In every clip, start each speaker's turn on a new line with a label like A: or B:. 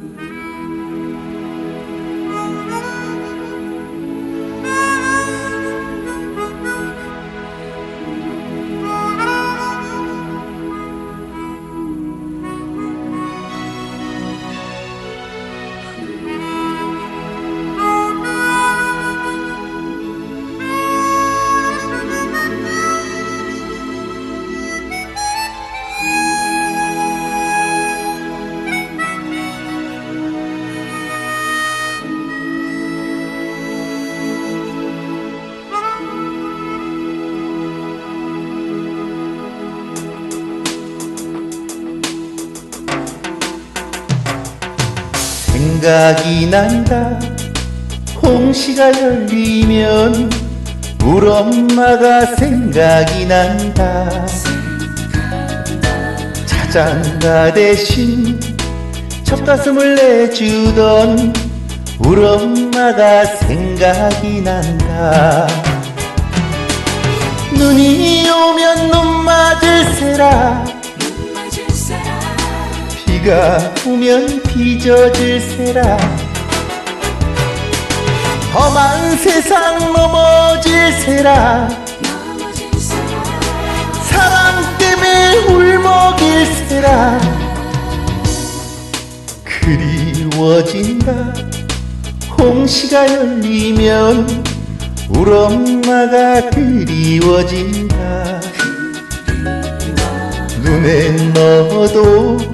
A: Mm-hmm. 생각이 난다. 홍시가 열리면 우리 엄마가 생각이 난다. 자장가 대신 젖가슴을 내주던 우리 엄마가 생각이 난다. 눈이 오면 눈 맞을세라 비가 오면 비 젖을세라. 험한 세상 넘어질세라. 사랑 때문에 울먹일세라. 그리워진다. 홍시가 열리면 우리 엄마가 그리워진다. 눈에 넣어도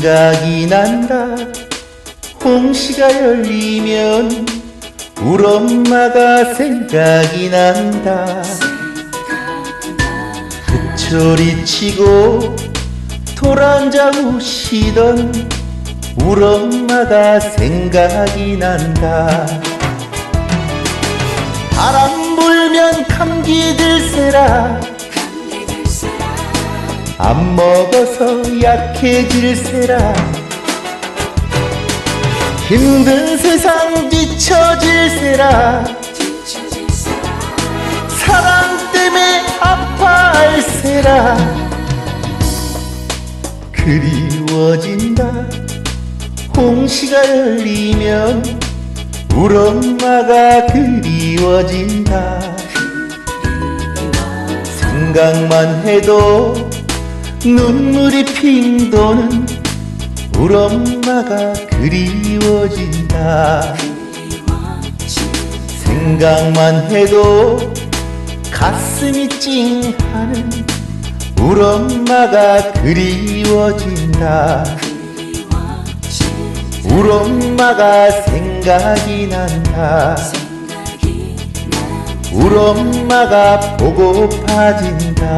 A: 생각이 난다. 홍시가 열리면 우리 엄마가 생각이 난다. 흑철이 치고 돌아앉아 우시던 우리 엄마가 생각이 난다. 바람 불면 감기 들세라 안 먹어서 약해질세라. 힘든 세상 뒤처질세라. 사랑 때문에 아파할세라. 그리워진다. 홍시가 열리면 우리 엄마가 그리워진다. 생각만 해도 눈물이 핑 도는 우리 엄마가 그리워진다. 생각만 해도 가슴이 찡하는 우리 엄마가 그리워진다. 우리 엄마가 생각이 난다. 우리 엄마가 보고파진다